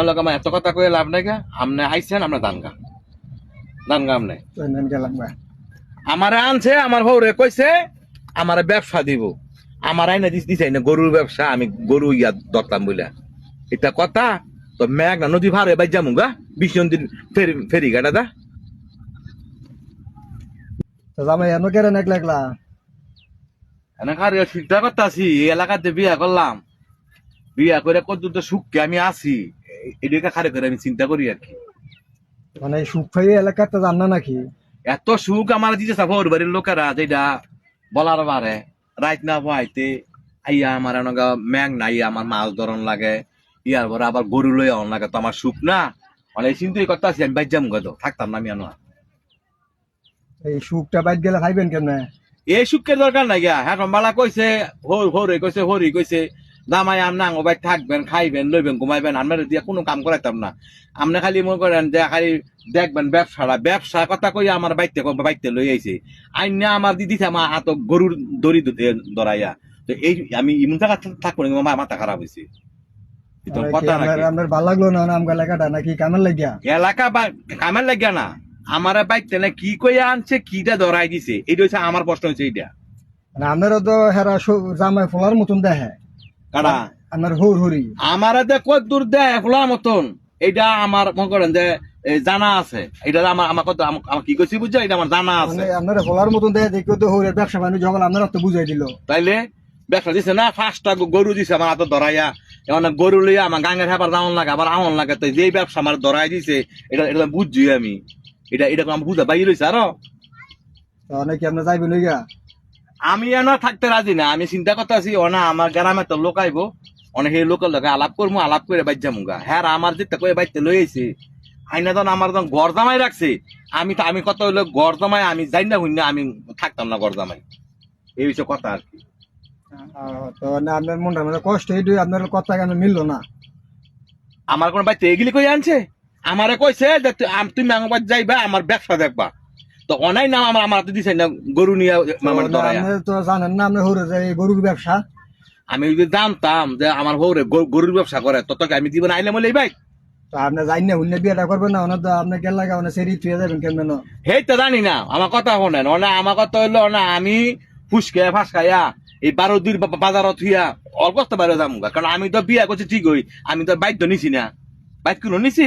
আমার এত কথা কয়ে লাভ নাই গা। আমনে আইছেন আমরা দান গা। দান গা আমনে। গা আমারে আনছে আমার হৌরে কইছে আমারে ব্যবসা দিব। আমার আইনা দিস দিছে না গরুর ব্যবসা আমি গরু ইয়া ধরতাম বলে এটা কথা তো মেঘ না নদী ভারে বাই যামু গা। বিশ দিন ফেরি ফেরি গাটা দা তো জামাই এনো কেন একলা একলা এনাকার করতেছি এই এলাকাতে বিয়া করলাম। বিয়া করে কত সুখকে আমি আছি। এদিকে খারে করে আমি চিন্তা করি আর কি। মানে সুখ ফাই এলাকাতে জান না নাকি? এত সুখ আমার দিতে সাফর বাড়ির লোকেরা যেটা বলার বারে রাইত না পাইতে আইয়া আমার এনেকা ম্যাং নাই আমার মাছ ধরন লাগে ইয়ার পরে আবার গরু লই অন লাগে তো আমার সুখ না। মানে এই চিন্তাই করতে আছি আমি বাইর যাম গত থাকতাম না আমি আনো এই সুখটা বাইর গেলে খাইবেন কেমনে এই সুখের দরকার নাই গিয়া হ্যাঁ বালা কইছে হর হরে কইছে হরি কইছে জামাই আমনা আঙ্গ বাই থাকবেন খাইবেন লইবেন ঘুমাইবেন আমরা দিয়ে কোনো কাম করাইতাম না। আপনি খালি মনে করেন যে খালি দেখবেন ব্যবসাটা ব্যবসা কথা কই আমার বাইতে বাইতে লই আইছে। আইনা আমার দিদি আমার হাত গরুর দড়ি ধরাইয়া। তো এই আমি ইমন জায়গা থাকব না আমার মাথা খারাপ হয়েছে আপনার না লাগিয়া? এলাকা বা কামের লাগিয়া না। আমার বাইতে না কি কইয়া আনছে কিটা ধরাই দিছে। এটা হচ্ছে আমার প্রশ্ন হচ্ছে আপনারও তো হেরা জামাই ফোলার মতন দেখে। কারা? আপনার হুর হুরি। আমার যে কত দূর দেয় খোলা মতন। এটা আমার মনে করেন যে জানা আছে। এটা আমার আমার কত আম- আমার কি করছি বুঝছ এটা আমার জানা আছে। মানে আপনার মতন দেখে দেখো তো হুরের ব্যবসা বাণিজ্য যখন আপনারা তো বুঝাই দিল। তাইলে ব্যবসা দিছে না ফার্স্টটা গরু দিছে আমার হাতে ধরাইয়া। এখন গরু লইয়া আমার গাঙ্গের হেবার যাওয়ান লাগে আবার আমন লাগে। তো যেই ব্যবসা আমার ধরাই দিছে এটা এটা বুঝছি আমি। এটা এটা আমার বুঝা বাইরে রয়েছে আরও। অনেকে আপনার যাইবেন আমি এনে থাকতে রাজি না আমি চিন্তা করতে আছি ও না আমার গ্রামে তো লোক আইবো অনেক সেই লোকের লোকে আলাপ করব আলাপ করে বাইর যাব গা। হ্যাঁ আমার যে কয়ে বাইতে লই আইছে আইনা তখন আমার তখন গড় জামাই রাখছে আমি তো আমি কত হইল গড় জামাই আমি যাই না হইনা আমি থাকতাম না গড় জামাই। এই বিষয়ে কথা আর কি। তো না আপনার মনটা মানে কষ্ট এইটুই আপনার কথা কেন মিললো না? আমার কোন বাইতে এগুলি কই আনছে? আমারে কইছে যে তুমি আমার যাইবা আমার ব্যবসা দেখবা। তো অনাই নাম আমার আমার হাতে দিছে না গরু নিয়ে আমার তো ধরাইয়া। আপনি তো জানেন না আপনার হুরে যে এই গরুর ব্যবসা। আমি যদি জানতাম যে আমার হৌরে গরু- গরুর ব্যবসা করে তত আমি জীবন ভাই। আপনি যাই না হুন্নে বিয়েটা করবেন না ওনার তো আপনি গেল লাগা ওনার সেরি থুয়ে যাবেন কেমন হেই তো জানি না আমার কথা শোনেন অনা আমার কথা হইল না আমি ফুসকে ফাঁসকাইয়া এই বারো দুই বাজারত থুইয়া অল্প বাইরে যাম কারণ আমি তো বিয়া করছি ঠিক হই আমি তো বাইক তো নিছি না। বাইক কোনো নিছি?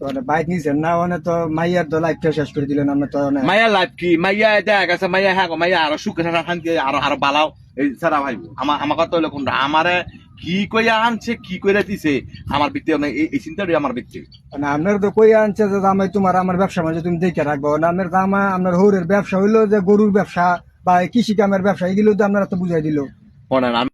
তো বাইক নিছেন না ওনে তো মাইয়ার তো লাইফটা শেষ করে দিলেন আপনি তো মাইয়া লাইফ কি? মাইয়া দেখা গেছে মাইয়া হ্যাঁ মাইয়া আরও সুখে শান্তি আরও আরও বালাও। এই সারা ভাইব আমার আমার কথা হইল কোনটা? আমারে কি কইয়া আনছে কি কইরা দিছে? আমার ভিত্তি এই চিন্তাটাই আমার ভিত্তি মানে আপনার তো কই আনছে যে জামাই তোমার আমার ব্যবসা মাঝে তুমি দেখে রাখব। না আপনার জামা আপনার হৌরের ব্যবসা হইল যে গরুর ব্যবসা বা কৃষি কামের ব্যবসা এগুলো তো আপনারা তো বুঝাই দিল। শোনেন